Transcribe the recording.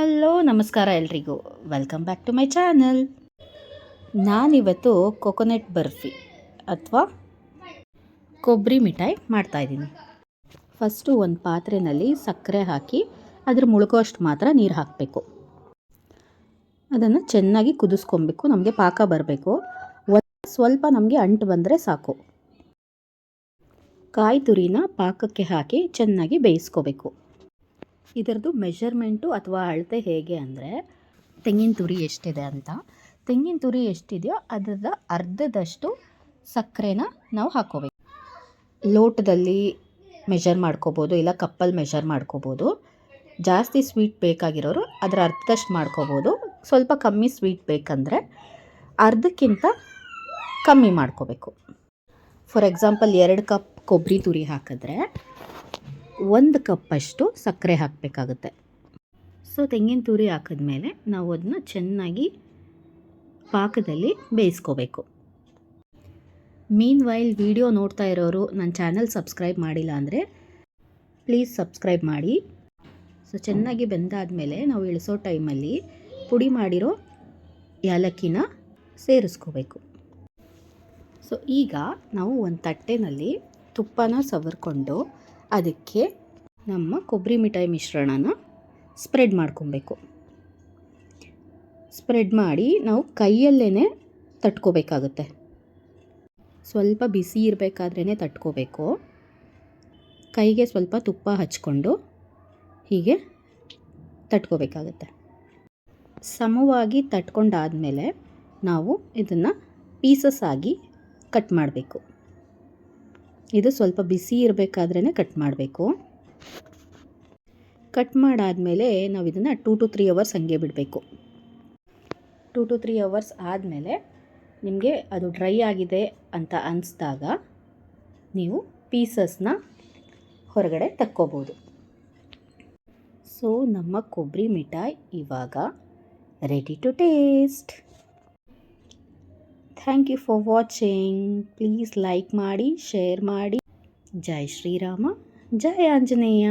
Hello, ನಮಸ್ಕಾರ ಎಲ್ರಿಗೂ. Welcome back to my channel ನಾನಿವತ್ತು ಕೊಕೊನೆಟ್ ಬರ್ಫಿ ಅಥವಾ ಕೊಬ್ಬರಿ ಮಿಠಾಯಿ ಮಾಡ್ತಾಯಿದ್ದೀನಿ ಫಸ್ಟು ಒಂದು ಪಾತ್ರೆಯಲ್ಲಿ ಸಕ್ಕರೆ ಹಾಕಿ ಅದ್ರ ಮುಳುಗೋಷ್ಟು ಮಾತ್ರ ನೀರು ಹಾಕಬೇಕು. ಅದನ್ನು ಚೆನ್ನಾಗಿ ಕುದಿಸ್ಕೊಬೇಕು, ನಮಗೆ ಪಾಕ ಬರಬೇಕು. ಸ್ವಲ್ಪ ನಮಗೆ ಅಂಟು ಬಂದರೆ ಸಾಕು. ಕಾಯಿ ತುರಿನ ಪಾಕಕ್ಕೆ ಹಾಕಿ ಚೆನ್ನಾಗಿ ಬೇಯಿಸ್ಕೋಬೇಕು. ಇದರದ್ದು ಮೆಷರ್ಮೆಂಟು ಅಥವಾ ಅಳತೆ ಹೇಗೆ ಅಂದರೆ ತೆಂಗಿನ ತುರಿ ಎಷ್ಟಿದೆ ಅಂತ. ತೆಂಗಿನ ತುರಿ ಎಷ್ಟಿದೆಯೋ ಅದರ ಅರ್ಧದಷ್ಟು ಸಕ್ಕರೆನ ನಾವು ಹಾಕ್ಕೋಬೇಕು ಲೋಟದಲ್ಲಿ ಮೆಷರ್ ಮಾಡ್ಕೋಬೋದು, ಇಲ್ಲ ಕಪ್ಪಲ್ಲಿ ಮೆಷರ್ ಮಾಡ್ಕೋಬೋದು. ಜಾಸ್ತಿ ಸ್ವೀಟ್ ಬೇಕಾಗಿರೋರು ಅದರ ಅರ್ಧದಷ್ಟು ಮಾಡ್ಕೋಬೋದು. ಸ್ವಲ್ಪ ಕಮ್ಮಿ ಸ್ವೀಟ್ ಬೇಕಂದರೆ ಅರ್ಧಕ್ಕಿಂತ ಕಮ್ಮಿ ಮಾಡ್ಕೋಬೇಕು. ಫಾರ್ ಎಕ್ಸಾಂಪಲ್ ಎರಡು ಕಪ್ ಕೊಬ್ಬರಿ ತುರಿ ಹಾಕಿದ್ರೆ ಒಂದು ಕಪ್ಪಷ್ಟು ಸಕ್ಕರೆ ಹಾಕಬೇಕಾಗುತ್ತೆ. ಸೊ ತೆಂಗಿನ ತುರಿ ಹಾಕಿದ್ಮೇಲೆ ನಾವು ಅದನ್ನ ಚೆನ್ನಾಗಿ ಪಾಕದಲ್ಲಿ ಬೇಯಿಸ್ಕೋಬೇಕು. ಮೀನ್ ವೈಲ್ ವಿಡಿಯೋ ನೋಡ್ತಾ ಇರೋರು ನನ್ನ ಚಾನಲ್ ಸಬ್ಸ್ಕ್ರೈಬ್ ಮಾಡಿಲ್ಲ ಅಂದರೆ ಪ್ಲೀಸ್ ಸಬ್ಸ್ಕ್ರೈಬ್ ಮಾಡಿ. ಸೊ ಚೆನ್ನಾಗಿ ಬೆಂದಾದಮೇಲೆ ನಾವು ಇಳಿಸೋ ಟೈಮಲ್ಲಿ ಪುಡಿ ಮಾಡಿರೋ ಏಲಕ್ಕಿನ ಸೇರಿಸ್ಕೋಬೇಕು. ಸೊ ಈಗ ನಾವು ಒಂದು ತಟ್ಟೆನಲ್ಲಿ ತುಪ್ಪನ ಸವರ್ಕೊಂಡು ಅದಕ್ಕೆ ನಮ್ಮ ಕೊಬ್ಬರಿ ಮಿಠಾಯಿ ಮಿಶ್ರಣನ ಸ್ಪ್ರೆಡ್ ಮಾಡ್ಕೊಬೇಕು. ಸ್ಪ್ರೆಡ್ ಮಾಡಿ ನಾವು ಕೈಯಲ್ಲೇ ತಟ್ಕೋಬೇಕಾಗುತ್ತೆ. ಸ್ವಲ್ಪ ಬಿಸಿ ಇರಬೇಕಾದ್ರೇ ತಟ್ಕೋಬೇಕು. ಕೈಗೆ ಸ್ವಲ್ಪ ತುಪ್ಪ ಹಚ್ಕೊಂಡು ಹೀಗೆ ತಟ್ಕೋಬೇಕಾಗುತ್ತೆ. ಸಮವಾಗಿ ತಟ್ಕೊಂಡಾದಮೇಲೆ ನಾವು ಇದನ್ನು ಪೀಸಸ್ ಆಗಿ ಕಟ್ ಮಾಡಬೇಕು. ಇದು ಸ್ವಲ್ಪ ಬಿಸಿ ಇರಬೇಕಾದ್ರೇ ಕಟ್ ಮಾಡಬೇಕು. ಕಟ್ ಮಾಡಾದಮೇಲೆ ನಾವು ಇದನ್ನು ಟೂ ಟು ತ್ರೀ ಅವರ್ಸ್ ಹಂಗೆ ಬಿಡಬೇಕು. ಟೂ ಟು ತ್ರೀ ಅವರ್ಸ್ ಆದಮೇಲೆ ನಿಮಗೆ ಅದು ಡ್ರೈ ಆಗಿದೆ ಅಂತ ಅನಿಸ್ದಾಗ ನೀವು ಪೀಸಸ್ನ ಹೊರಗಡೆ ತಕ್ಕೋಬೋದು. ಸೊ ನಮ್ಮ ಕೊಬ್ಬರಿ ಮಿಠಾಯಿ ಇವಾಗ ready to taste thank you for watching please like ಮಾಡಿ ಶೇರ್ ಮಾಡಿ ಜೈ ಶ್ರೀರಾಮ ಜೈ ಆಂಜನೇಯ